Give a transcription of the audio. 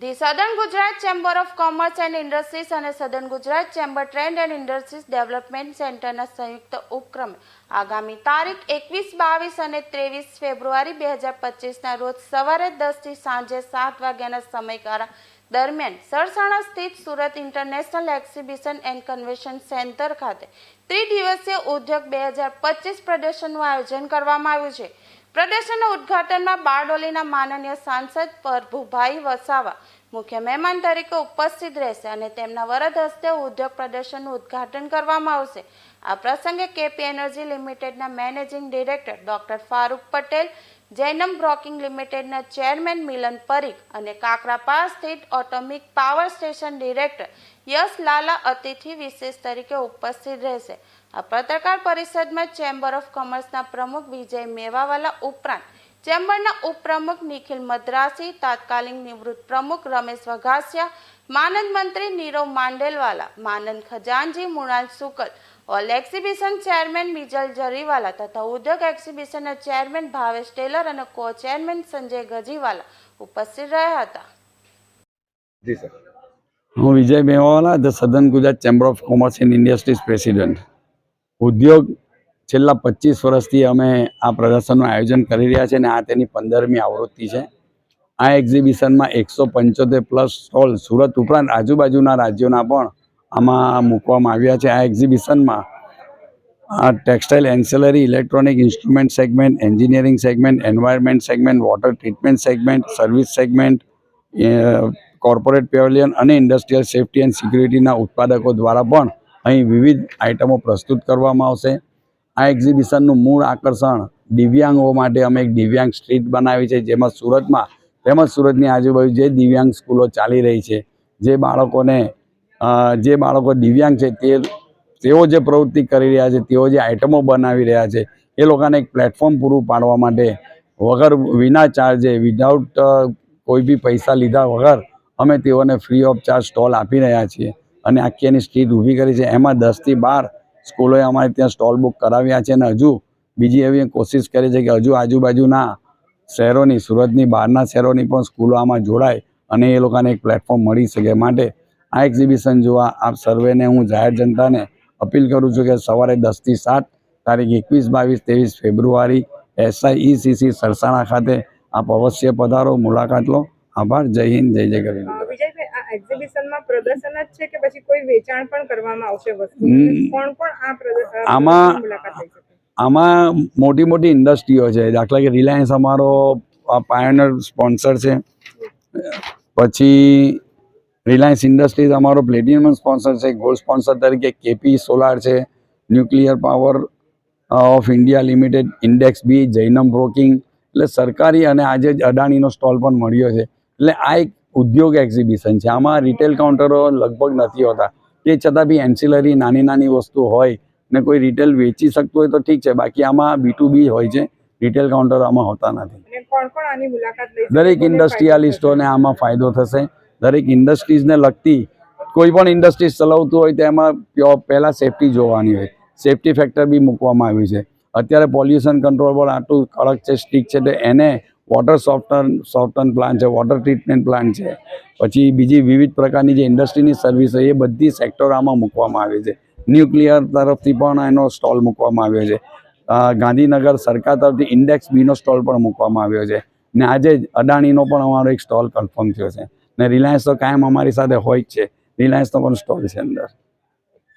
The southern Gujarat chamber of commerce and industries અને southern Gujarat chamber trend and industries development સેન્ટરના સંયુક્ત ઉપક્રમે આગામી તારીખ એકવીસ, બાવીસ અને ત્રેવીસ ફેબ્રુઆરી બે હજાર પચીસના રોજ સવારે દસથી સાંજે સાત વાગ્યાના સમયગાળા દરમિયાન સરસાણા સ્થિત Surat international exhibition and convention centre ખાતે ત્રિદિવસીય ઉદ્યોગ બે હજાર પચીસ પ્રદર્શનનું આયોજન કરવામાં આવ્યું છે. પ્રદર્શનના ઉદ્ઘાટનમાં બારડોલીના માનનીય સાંસદ પ્રભુભાઈ વસાવા, મુખ્ય મહેમાન તરીકે ઉપસ્થિત રહેશે અને તેમના વરદ હસ્તે ઉદ્યોગ પ્રદર્શનનું ઉદ્ઘાટન કરવામાં આવશે. આ પ્રસંગે કેપી એનર્જી લિમિટેડના managing director doctor Farooq Patel, Jainam broking લિમિટેડના ચેરમેન મિલન પરીખ અને કાકરાપાર સ્થિત atomic power station director Yash Lala અતિથિ વિશેષ તરીકે ઉપસ્થિત રહેશે. આ પત્રકાર પરિષદમાં ચેમ્બર ઓફ કોમર્સના પ્રમુખ વિજય મેવાવાલા ઉપરાંત ચેમ્બરના ઉપપ્રમુખ નિખિલ મદ્રાસી, તાત્કાલિક નિવૃત્ત પ્રમુખ રમેશ વઘાસિયા, માનદ મંત્રી નીરવ માંડેલવાલા, માનંદ ખજાનજી Mrunal Shukla all exhibition chairman Mijal Jariwala તથા ઉદ્યોગ એક્ઝિબિશનના ચેરમેન ભાવેશ ટેલર અને કો ચેરમેન સંજય ગજીવાલા ઉપસ્થિત રહ્યા હતા. હું Vijay Mevawala, the southern Gujarat chamber of commerce and industries president. ઉદ્યોગ છેલ્લા પચીસ વર્ષથી અમે આ પ્રદર્શનનું આયોજન કરી રહ્યા છીએ અને આ તેની પંદરમી આવૃત્તિ છે. આ એક્ઝિબિશનમાં એકસો પંચોતેર પ્લસ સ્ટોલ સુરત ઉપરાંત આજુબાજુના રાજ્યોના પણ આમાં મૂકવામાં આવ્યા છે. આ એક્ઝિબિશનમાં આ textile ancillary, electronic instrument segment, engineering segment, environment segment, water treatment segment, service segment corporate pavilion અને ઇન્ડસ્ટ્રીયલ સેફ્ટી એન્ડ સિક્યુરિટીના ઉત્પાદકો દ્વારા પણ અહીં વિવિધ આઇટમો પ્રસ્તુત કરવામાં આવશે. આ એક્ઝિબિશનનું મૂળ આકર્ષણ દિવ્યાંગો માટે અમે એક દિવ્યાંગ સ્ટ્રીટ બનાવી છે, જેમાં સુરતમાં, તેમજ સુરતની આજુબાજુ જે દિવ્યાંગ સ્કૂલો ચાલી રહી છે, જે બાળકોને જે બાળકો દિવ્યાંગ છે, તે, તેઓ જે પ્રવૃત્તિ કરી રહ્યા છે, તેઓ જે આઇટમો બનાવી રહ્યા છે, એ લોકોને એક પ્લેટફોર્મ પૂરું પાડવા માટે વગર વિના ચાર્જે, વિધાઉટ કોઈ બી પૈસા લીધા વગર અમે તેઓને ફ્રી ઓફ ચાર્જ સ્ટોલ આપી રહ્યા છીએ. અને આખી એની સ્ટ્રીટ ઊભી કરી છે. એમાં દસથી બાર સ્કૂલોએ અમારે ત્યાં સ્ટોલ બુક કરાવ્યા છે અને હજુ બીજી એવી કોશિશ કરી છે કે હજુ આજુબાજુના શહેરોની, સુરતની, બહારના શહેરોની પણ સ્કૂલો આમાં જોડાય અને એ લોકોને એક પ્લેટફોર્મ મળી શકે. માટે આ એક્ઝિબિશન જોવા આપ સર્વેને હું જાહેર જનતાને અપીલ કરું છું કે સવારે દસથી સાત તારીખ એકવીસ, બાવીસ, ત્રેવીસ ફેબ્રુઆરી એસઆઈ ઈસીસી સરસાણા ખાતે આપ અવશ્ય પધારો, મુલાકાત લો. આભાર. જય હિન્દ. જય જય આ એક્ઝિબિશનમાં પ્રદર્શન જ છે કે પછી કોઈ વેચાણ પણ કરવામાં આવશે વસ્તુ. કોણ પણ આ પ્રદર્શન આમાં- આમાં મોટી મોટી ઇન્ડસ્ટ્રીઓ છે. દાખલા કે રિલાયન્સ અમારો પાયોનર સ્પોન્સર છે. પછી રિલાયન્સ ઇન્ડસ્ટ્રીઝ અમારો પ્લેટિનિયમ સ્પોન્સર છે. ગોલ્ડ સ્પોન્સર તરીકે કેપી સોલાર છે. Nuclear power of India limited index B Jainam broking. એટલે સરકારી અને આજે જ અદાણીનો સ્ટોલ પણ મળ્યો છે. એટલે આ એક ઉદ્યોગ એક્ઝિબિશન છે. આમાં રિટેલ કાઉન્ટરો લગભગ નથી હોતા. તે છતાં બી એન્સિલરી નાની નાની વસ્તુ હોય ને કોઈ રિટેલ વેચી શકતું હોય તો ઠીક છે. બાકી આમાં બી ટુ બી હોય છે. રિટેલ કાઉન્ટર આમાં હોતા નથી? દરેક ઇન્ડસ્ટ્રીયાલિસ્ટોને આમાં ફાયદો થશે. દરેક ઇન્ડસ્ટ્રીઝને લગતી કોઈ પણ ઇન્ડસ્ટ્રીઝ ચલાવતું હોય તો એમાં પહેલાં સેફટી જોવાની હોય. સેફટી ફેક્ટર બી મૂકવામાં આવ્યું છે. અત્યારે પોલ્યુશન કંટ્રોલ બોર્ડ આટલું કડક છે સ્ટીક છે તો એને વોટર સોફ્ટન સોફ્ટન પ્લાન્ટ છે વોટર ટ્રીટમેન્ટ પ્લાન્ટ છે. પછી બીજી વિવિધ પ્રકારની જે ઇન્ડસ્ટ્રીની સર્વિસ હોય એ બધી સેક્ટર આમાં મૂકવામાં આવી છે. ન્યુક્લિયર તરફથી પણ એનો સ્ટોલ મૂકવામાં આવ્યો છે. ગાંધીનગર સરકાર તરફથી ઇન્ડેક્સ બીનો સ્ટોલ પણ મૂકવામાં આવ્યો છે. ને આજે અદાણીનો પણ અમારો એક સ્ટોલ કન્ફર્મ થયો છે. ને રિલાયન્સ તો કાયમ અમારી સાથે હોય જ છે. રિલાયન્સનો પણ સ્ટોલ છે અંદર.